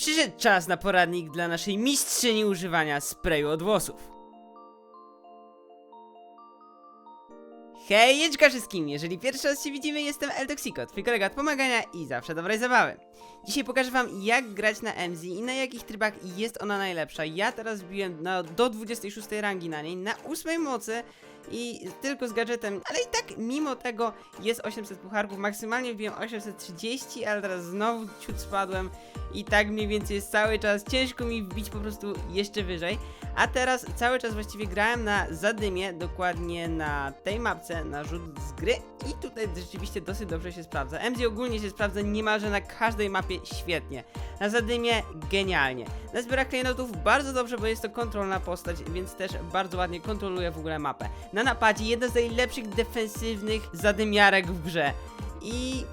Przyszedł czas na poradnik dla naszej mistrzyni używania sprayu od włosów. Hejeczka wszystkim! Jeżeli pierwszy raz się widzimy, jestem El Toxico, twój kolega od pomagania i zawsze dobrej zabawy. Dzisiaj pokażę wam, jak grać na MZ i na jakich trybach jest ona najlepsza. Ja teraz wbiłem na, do 26 rangi na niej, na 8 mocy i tylko z gadżetem, ale i tak mimo tego jest 800 pucharków, maksymalnie wbiłem 830, ale teraz znowu ciut spadłem i tak mniej więcej jest cały czas, ciężko mi wbić po prostu jeszcze wyżej. A teraz cały czas właściwie grałem na Zadymie, dokładnie na tej mapce, na rzut z gry i tutaj rzeczywiście dosyć dobrze się sprawdza. MZ ogólnie się sprawdza niemalże na każdej mapie świetnie. Na Zadymie genialnie. Na zbiorach klejnotów bardzo dobrze, bo jest to kontrolna postać, więc też bardzo ładnie kontroluje w ogóle mapę. Na napadzie jedna z najlepszych defensywnych zadymiarek w grze. I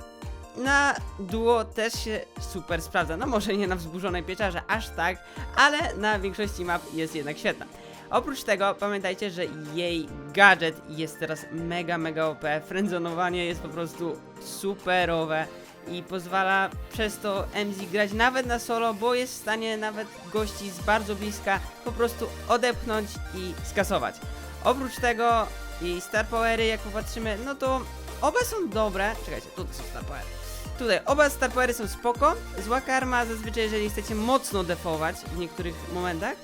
na duo też się super sprawdza. No może nie na wzburzonej pieczarze aż tak, ale na większości map jest jednak świetna. Oprócz tego pamiętajcie, że jej gadżet jest teraz mega, mega OP. Friendzonowanie jest po prostu superowe i pozwala przez to MZ grać nawet na solo, bo jest w stanie nawet gości z bardzo bliska po prostu odepchnąć i skasować. Oprócz tego jej star powery, jak popatrzymy, no to oba są dobre. Czekajcie, tu są star powery. Tutaj oba star powery są spoko. Zła karma zazwyczaj, jeżeli chcecie mocno defować w niektórych momentach.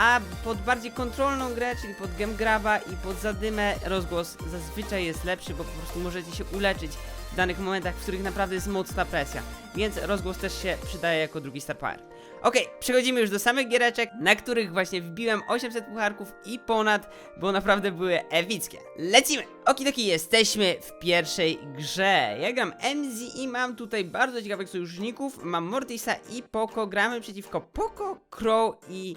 A pod bardziej kontrolną grę, czyli pod game graba i pod zadymę rozgłos zazwyczaj jest lepszy, bo po prostu możecie się uleczyć w danych momentach, w których naprawdę jest mocna presja. Więc rozgłos też się przydaje jako drugi star power. Okej, przechodzimy już do samych giereczek, na których właśnie wbiłem 800 pucharków i ponad, bo naprawdę były epickie. Lecimy! Okidoki, jesteśmy w pierwszej grze. Ja gram MZ i mam tutaj bardzo ciekawych sojuszników. Mam Mortisa i Poco. Gramy przeciwko Poco, Crow i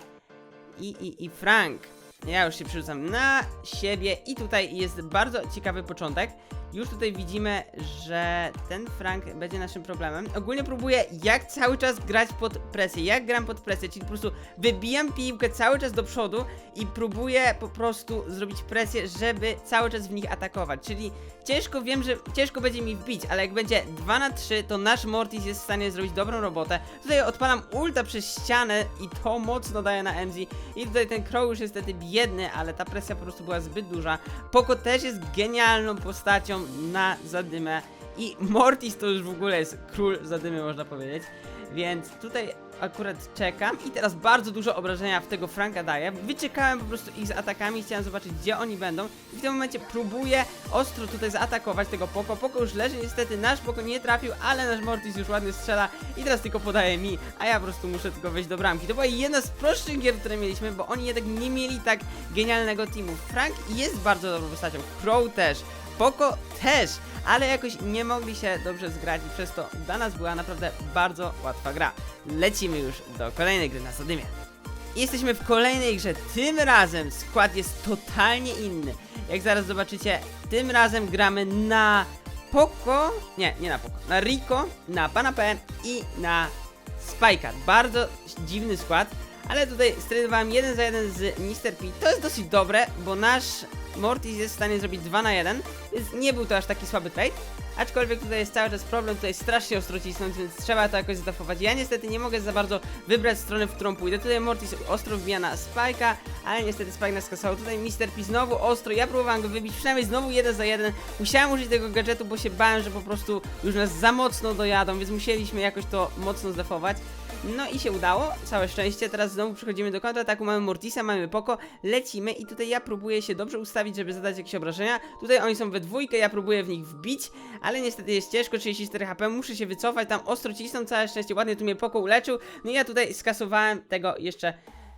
i, i, i Frank. Ja już się przerzucam na siebie i tutaj jest bardzo ciekawy początek. Już tutaj widzimy, że ten Frank będzie naszym problemem. Ogólnie próbuję jak cały czas grać pod presję. Jak gram pod presję, czyli po prostu wybijam piłkę cały czas do przodu i próbuję po prostu zrobić presję, żeby cały czas w nich atakować. Czyli ciężko wiem, że ciężko będzie mi wbić, ale jak będzie 2 na 3, to nasz Mortis jest w stanie zrobić dobrą robotę. Tutaj odpalam ulta przez ścianę i to mocno daje na MZ. I tutaj ten Crow już niestety biedny, ale ta presja po prostu była zbyt duża. Poco też jest genialną postacią na zadymę. I Mortis to już w ogóle jest król zadymy, można powiedzieć. Więc tutaj akurat czekam i teraz bardzo dużo obrażenia w tego Franka daję. Wyczekałem po prostu ich z atakami, chciałem zobaczyć gdzie oni będą i w tym momencie próbuję ostro tutaj zaatakować tego Poko. Poko już leży, niestety nasz Poko nie trafił, ale nasz Mortis już ładnie strzela i teraz tylko podaje mi, a ja po prostu muszę tylko wejść do bramki. To była jedna z prostszych gier, które mieliśmy, bo oni jednak nie mieli tak genialnego teamu. Frank jest bardzo dobrą postacią, Crow też, Poko też, ale jakoś nie mogli się dobrze zgrać i przez to dla nas była naprawdę bardzo łatwa gra. Lecimy już do kolejnej gry na Sodymie. I Jesteśmy w kolejnej grze. Tym razem skład jest totalnie inny. Jak zaraz zobaczycie, tym razem gramy na Poco. Nie, nie na Poco. Na Rico, na Pana P i na Spike'a. Bardzo dziwny skład, ale tutaj strenowałem jeden za jeden z Mr. P. To jest dosyć dobre, bo nasz Mortis jest w stanie zrobić 2 na 1, więc nie był to aż taki słaby trade. Aczkolwiek tutaj jest cały czas problem, tutaj strasznie ostro cisnąć, więc trzeba to jakoś zdafować. Ja niestety nie mogę za bardzo wybrać strony, w którą pójdę. Tutaj Mortis ostro wbija na Spike'a, ale niestety Spike nas skasował. Tutaj Mr. P znowu ostro, ja próbowałem go wybić, przynajmniej znowu jeden za jeden. Musiałem użyć tego gadżetu, bo się bałem, że po prostu już nas za mocno dojadą, więc musieliśmy jakoś to mocno zdafować. No i się udało, całe szczęście. Teraz znowu przechodzimy do kontrataku, mamy Mortisa, mamy Poco, lecimy i tutaj ja próbuję się dobrze ustawić, żeby zadać jakieś obrażenia. Tutaj oni są we dwójkę, ja próbuję w nich wbić, ale niestety jest ciężko, 34 HP, muszę się wycofać, tam ostro cisną, całe szczęście, ładnie tu mnie Poco uleczył. No i ja tutaj skasowałem tego jeszcze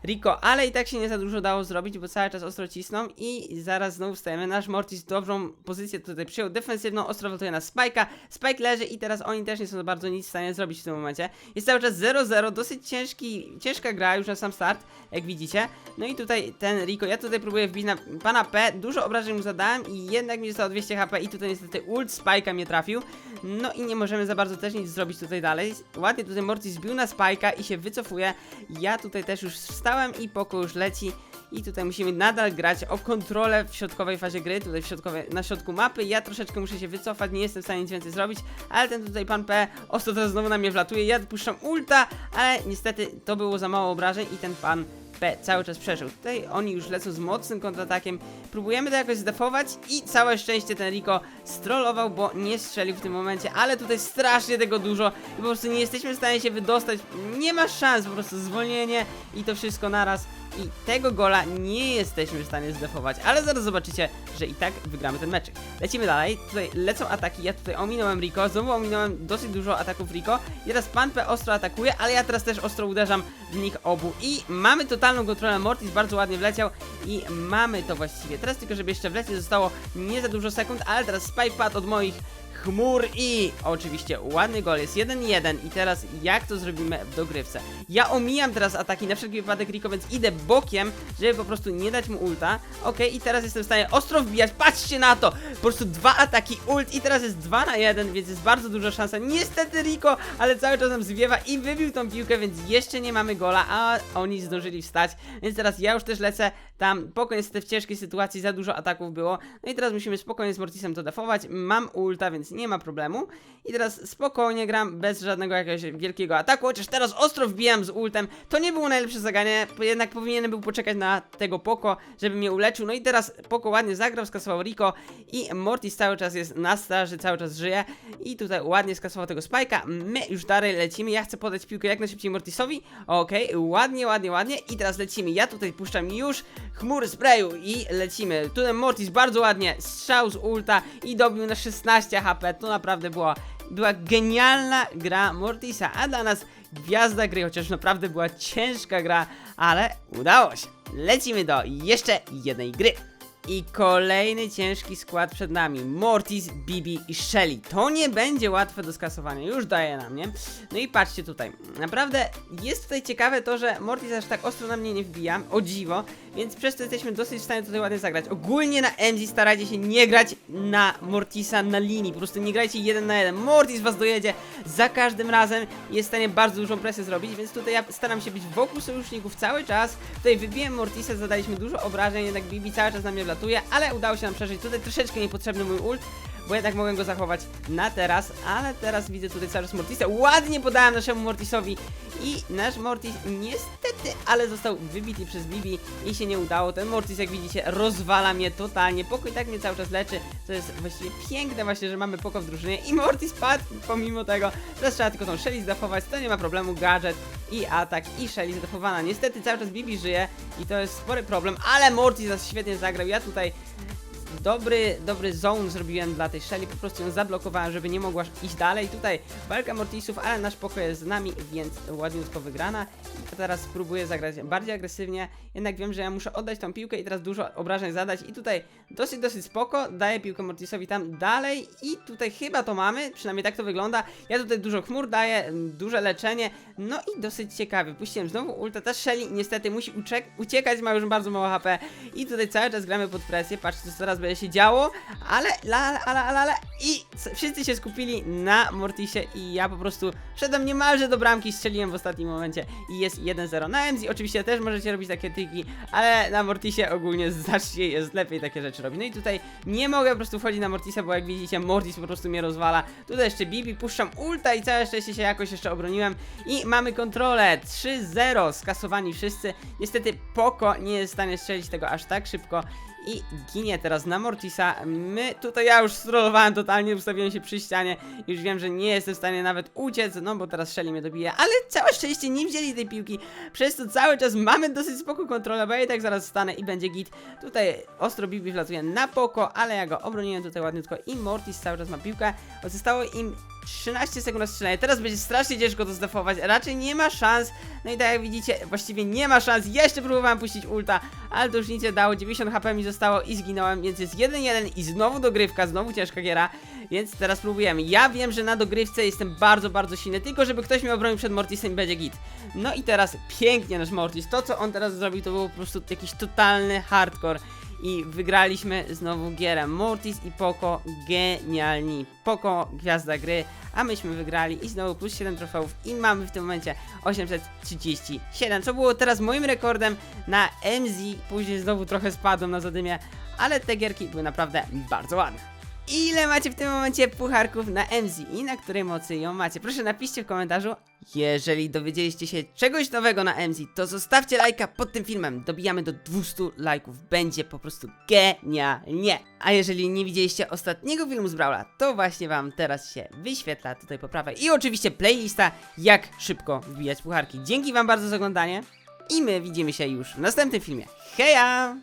Rico, ale i tak się nie za dużo dało zrobić, bo cały czas ostro cisną i zaraz znowu wstajemy. Nasz Mortis dobrą pozycję tutaj przyjął, defensywną, ostro waltuje na Spike'a. Spike leży i teraz oni też nie są bardzo nic w stanie zrobić w tym momencie. Jest cały czas 0-0, dosyć ciężki, ciężka gra już na sam start, jak widzicie. No i tutaj ten Rico, ja tutaj próbuję wbić na pana P, dużo obrażeń mu zadałem i jednak mi zostało 200 HP i tutaj niestety ult Spike'a mnie trafił. No i nie możemy za bardzo też nic zrobić tutaj dalej. Ładnie tutaj Mortis zbił na Spike'a i się wycofuje. Ja tutaj też już wstałem i Poko już leci I tutaj musimy nadal grać o kontrolę w środkowej fazie gry, tutaj w środkowej, na środku mapy. Ja troszeczkę muszę się wycofać, nie jestem w stanie nic więcej zrobić, ale ten tutaj pan P teraz znowu na mnie wlatuje. Ja puszczam ulta, ale niestety to było za mało obrażeń i ten pan P cały czas przeżył. Tutaj oni już lecą z mocnym kontratakiem. Próbujemy to jakoś zdefować i całe szczęście ten Rico strollował, bo nie strzelił w tym momencie, ale tutaj strasznie tego dużo i po prostu nie jesteśmy w stanie się wydostać. Nie ma szans, po prostu zwolnienie i to wszystko naraz. I tego gola nie jesteśmy w stanie zdefować, ale zaraz zobaczycie, że i tak wygramy ten meczek. Lecimy dalej, tutaj lecą ataki, ja tutaj ominąłem Rico, znowu ominąłem dosyć dużo ataków Rico. I teraz pan P ostro atakuje, ale ja teraz też ostro uderzam w nich obu. I mamy totalną kontrolę, Mortis bardzo ładnie wleciał i mamy to właściwie. Teraz tylko, żeby jeszcze wlecieć zostało nie za dużo sekund, ale teraz Spike padł od moich chmur i oczywiście ładny gol jest 1-1 i teraz jak to zrobimy w dogrywce? Ja omijam teraz ataki na wszelki wypadek Rico, więc idę bokiem, żeby po prostu nie dać mu ulta. Okej, i teraz jestem w stanie ostro wbijać, patrzcie na to! Po prostu dwa ataki ult i teraz jest 2 na 1, więc jest bardzo duża szansa. Niestety Rico, ale cały czas nam zwiewa i wybił tą piłkę, więc jeszcze nie mamy gola, a oni zdążyli wstać, więc teraz ja już też lecę tam, poko niestety w ciężkiej sytuacji, za dużo ataków było, no i teraz musimy spokojnie z Mortisem to defować, mam ulta, więc nie ma problemu. I teraz spokojnie gram bez żadnego jakiegoś wielkiego ataku, chociaż teraz ostro wbijam z ultem, to nie było najlepsze zagranie, bo jednak powinienem był poczekać na tego Poko, żeby mnie uleczył, no i teraz Poko ładnie zagrał, skasował Rico i Mortis cały czas jest na straży, cały czas żyje i tutaj ładnie skasował tego Spike'a, my już dalej lecimy, ja chcę podać piłkę jak najszybciej Mortisowi, okej, ładnie, ładnie, ładnie. I teraz lecimy, ja tutaj puszczam już chmury sprayu i lecimy, tutaj Mortis bardzo ładnie, strzał z ulta i dobił na 16 HP, to naprawdę była, była genialna gra Mortisa, a dla nas gwiazda gry, chociaż naprawdę była ciężka gra, ale udało się. Lecimy do jeszcze jednej gry. I kolejny ciężki skład przed nami. Mortis, Bibi i Shelly. To nie będzie łatwe do skasowania, już daje na mnie. No i patrzcie tutaj. Naprawdę jest tutaj ciekawe to, że Mortis aż tak ostro na mnie nie wbija. O dziwo. Więc przez to jesteśmy dosyć w stanie tutaj ładnie zagrać. Ogólnie na MZ starajcie się nie grać na Mortisa na linii. Po prostu nie grajcie jeden na jeden. Mortis was dojedzie za każdym razem. Jest w stanie bardzo dużą presję zrobić, więc tutaj ja staram się być wokół sojuszników cały czas. Tutaj wybiłem Mortisa, zadaliśmy dużo obrażeń, jednak Bibi cały czas na mnie wlatuje, ale udało się nam przeżyć. Tutaj troszeczkę niepotrzebny mój ult. Bo jednak mogłem go zachować na teraz, ale teraz widzę tutaj cały czas Mortisa. Ładnie podałem naszemu Mortisowi i nasz Mortis niestety, ale został wybity przez Bibi i się nie udało. Ten Mortis, jak widzicie, rozwala mnie totalnie. Pokój tak mnie cały czas leczy. To jest właściwie piękne właśnie, że mamy poko w drużynie i Mortis padł pomimo tego. Teraz trzeba tylko tą Shelly zdefować, to nie ma problemu. Gadżet i atak i Shelly zdefowana. Niestety cały czas Bibi żyje i to jest spory problem, ale Mortis nas świetnie zagrał. Ja tutaj dobry, dobry zone zrobiłem dla tej Shelly, po prostu ją zablokowałem, żeby nie mogła iść dalej. Tutaj walka Mortisów, ale nasz pokój jest z nami, więc ładniutko wygrana. Ja teraz spróbuję zagrać bardziej agresywnie, jednak wiem, że ja muszę oddać tą piłkę i teraz dużo obrażeń zadać i tutaj dosyć, dosyć spoko, daję piłkę Mortisowi tam dalej i tutaj chyba to mamy, przynajmniej tak to wygląda. Ja tutaj dużo chmur daję, duże leczenie, no i dosyć ciekawie. Puściłem znowu ulta, ta Shelly niestety musi uciek- uciekać, ma już bardzo mało HP i tutaj cały czas gramy pod presję, patrzcie co teraz będzie się działo, ale la, ale, ale, ale i wszyscy się skupili na Mortisie i ja po prostu szedłem niemalże do bramki, strzeliłem w ostatnim momencie i jest 1-0 na MZ. Oczywiście też możecie robić takie triki, ale na Mortisie ogólnie znacznie jest lepiej takie rzeczy robić. No i tutaj nie mogę po prostu wchodzić na Mortisa, bo jak widzicie Mortis po prostu mnie rozwala. Tutaj jeszcze Bibi, puszczam ulta i całe szczęście się jakoś jeszcze obroniłem i mamy kontrolę 3-0, skasowani wszyscy. Niestety Poko nie jest w stanie strzelić tego aż tak szybko i ginie teraz na Mortisa. My, tutaj ja już strollowałem totalnie, ustawiłem się przy ścianie. Już wiem, że nie jestem w stanie nawet uciec, no bo teraz Shelly mnie dobije. Ale całe szczęście nie wzięli tej piłki. Przez to cały czas mamy dosyć spoko kontrolę, bo ja i tak zaraz stanę i będzie git. Tutaj ostro Bibi wlatuje na poko, ale ja go obroniłem tutaj ładniutko i Mortis cały czas ma piłkę. Zostało im 13 sekund na strzelanie. Teraz będzie strasznie ciężko to zdefować. Raczej nie ma szans. No i tak jak widzicie, właściwie nie ma szans. Jeszcze próbowałem puścić ulta, ale to już nic nie dało. 90 HP mi zostało i zginąłem, więc jest 1-1 i znowu dogrywka, znowu ciężka giera. Więc teraz próbujemy. Ja wiem, że na dogrywce jestem bardzo, bardzo silny, tylko żeby ktoś mnie obronił przed Mortisem będzie git. No i teraz pięknie nasz Mortis. To, co on teraz zrobił, to był po prostu jakiś totalny hardcore. I wygraliśmy znowu gierę. Mortis i Poco genialni. Poco gwiazda gry, a myśmy wygrali i znowu plus 7 trofeów i mamy w tym momencie 837, co było teraz moim rekordem na MZ. Później znowu trochę spadłem na zadymie, ale te gierki były naprawdę bardzo ładne. Ile macie w tym momencie pucharków na MZ i na której mocy ją macie? Proszę napiszcie w komentarzu. Jeżeli dowiedzieliście się czegoś nowego na MZ, to zostawcie lajka pod tym filmem. Dobijamy do 200 lajków. Będzie po prostu genialnie. A jeżeli nie widzieliście ostatniego filmu z Brawla, to właśnie wam teraz się wyświetla tutaj po prawej. I oczywiście playlista, jak szybko wbijać pucharki. Dzięki wam bardzo za oglądanie i my widzimy się już w następnym filmie. Heja!